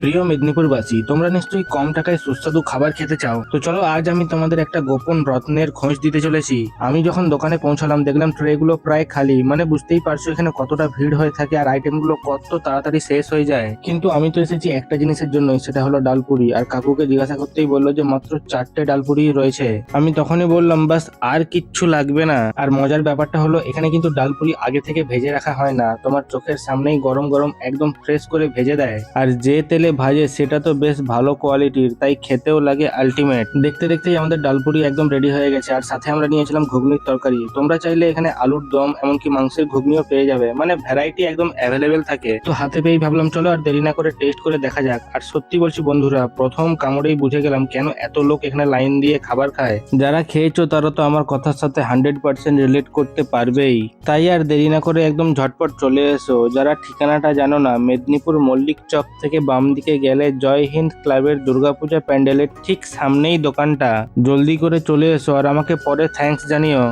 প্রিয় মেদিনীপুরবাসী, তোমরা নিশ্চয়ই কম টাকায় সুস্বাদু খাবার খেতে চাও। তো চলো, আজ আমি তোমাদের একটা গোপন রত্নের খোঁজ দিতে চলেছি। আমি যখন দোকানে পৌঁছালাম, দেখলাম ট্রেগুলো প্রায় খালি। মানে বুঝতেই পারছ, এখানে কতটা ভিড় হয়ে থাকে আর আইটেমগুলো কত তাড়াতাড়ি শেষ হয়ে যায়। কিন্তু আমি তো এসেছি একটা জিনিসের জন্য সেটা হলো ডালপুরি। আর কাকুকে জিজ্ঞাসা করতেই বলল যে, মাত্র চারটে ডালপুরি রয়েছে। আমি তখনই বললাম, বাস, আর কিচ্ছু লাগবে না। আর মজার ব্যাপারটা হলো, এখানে কিন্তু ডালপুরি আগে থেকে ভেজে রাখা হয় না। তোমার চোখের সামনেই গরম গরম একদম ফ্রেশ করে ভেজে দেয়। আর যে তেলে ভাজে সেটা তো বেশ ভালো কোয়ালিটির তাই খেতেও লাগে আলটিমেট দেখতে দেখতেই আমাদের ডালপুরি একদম রেডি হয়ে গেছে, আর সাথে আমরা নিয়েছিলাম ঘুগনির তরকারি। তোমরা চাইলে এখানে আলুর দম, এমনকি মাংসের ঘুগনিও পেয়ে যাবে। মানে ভ্যারাইটি একদম অ্যাভেলেবেল থাকে। তো হাতে পেয়েই ভাবলাম, চলো আর দেরি না করে টেস্ট করে দেখা যাক। আর সত্যি বলছি বন্ধুরা, প্রথম কামড়েই বুঝে গেলাম কেন এত লোক এখানে লাইন দিয়ে খাবার খায়। যারা খেয়েছো তারা তো আমার কথার সাথে হান্ড্রেড পার্সেন্ট রিলেট করতে পারবেই। তাই আর দেরি না করে একদম ঝটপট চলে এসো। যারা ঠিকানাটা জানো না, মেদিনীপুর মল্লিক চক থেকে বাম দিকে গেলে জয় হিন্দ ক্লাবের দুর্গাপূজা প্যান্ডেলের ঠিক সামনেই দোকানটা। জলদি করে চলে এসো আর আমাকে পরে থ্যাঙ্কস জানিও।